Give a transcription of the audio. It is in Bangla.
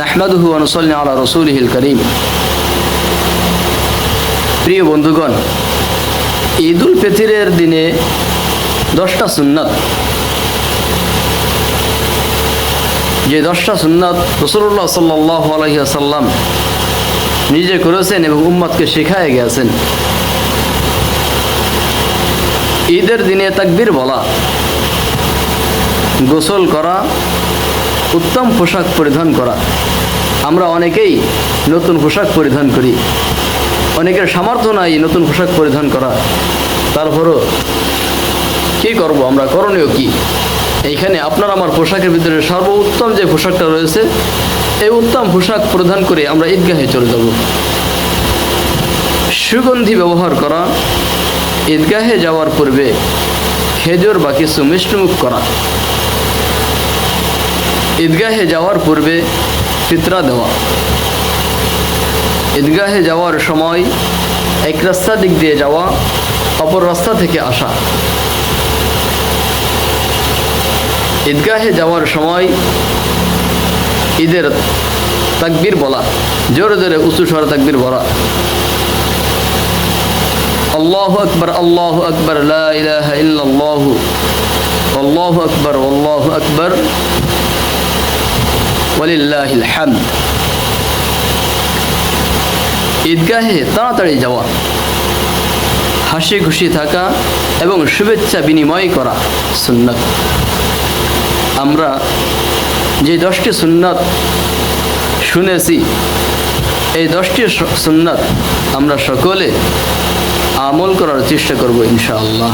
নাহমাদুহু অনুসল্লি আলা রসুলহিল করিম। প্রিয় বন্ধুগণ ঈদ উল ফিতরের দিনে দশটা সুন্নাত। যে দশটা সুন্নাত রসুল্লাহ সাল্লাহ আলহিহাসাল্লাম নিজে করেছেন এবং উম্মাদকে শেখায় গেছেন। ঈদের দিনে তাকবীর বলা, গোসল করা উত্তম পোশাক পরিধান করা। আমরা অনেকেই নতুন পোশাক পরিধান করি। অনেকের সামর্থ্য নাই নতুন পোশাক পরিধান করা। তারপরও কী করব আমরা? করণীয় কি? এইখানে আপনার আমার পোশাকের ভিতরে সর্বোত্তম যে পোশাকটা রয়েছে, এই উত্তম পোশাক পরিধান করে আমরা ঈদগাহে চলে যাব। সুগন্ধি ব্যবহার করা, ঈদগাহে যাওয়ার পূর্বে খেজুর বা কিছু মিষ্টিমুখ করা। ঈদগাহে যাওয়ার পূর্বে ফিতরা দেওয়া। ঈদগাহে যাওয়ার সময় এক রাস্তা দিক দিয়ে যাওয়া, অপর রাস্তা থেকে আসা। ঈদগাহে যাওয়ার সময় ঈদের তাকবীর বলা, জোরে জোরে উঁচু স্বরে তাকবীর বলা। আল্লাহু আকবার, আল্লাহু আকবর আল্লাহু আকবার আল্লাহু আকবার। ওয়ালিল্লাহিল হামদ ঈদগাহে তাড়াতাড়ি যাওয়া হাসি খুশি থাকা এবং শুভেচ্ছা বিনিময় করা সুন্নাত। আমরা যে দশটি সুন্নাত শুনেছি, এই দশটি সুন্নাত আমরা সকলে আমল করার চেষ্টা করব ইনশাআল্লাহ।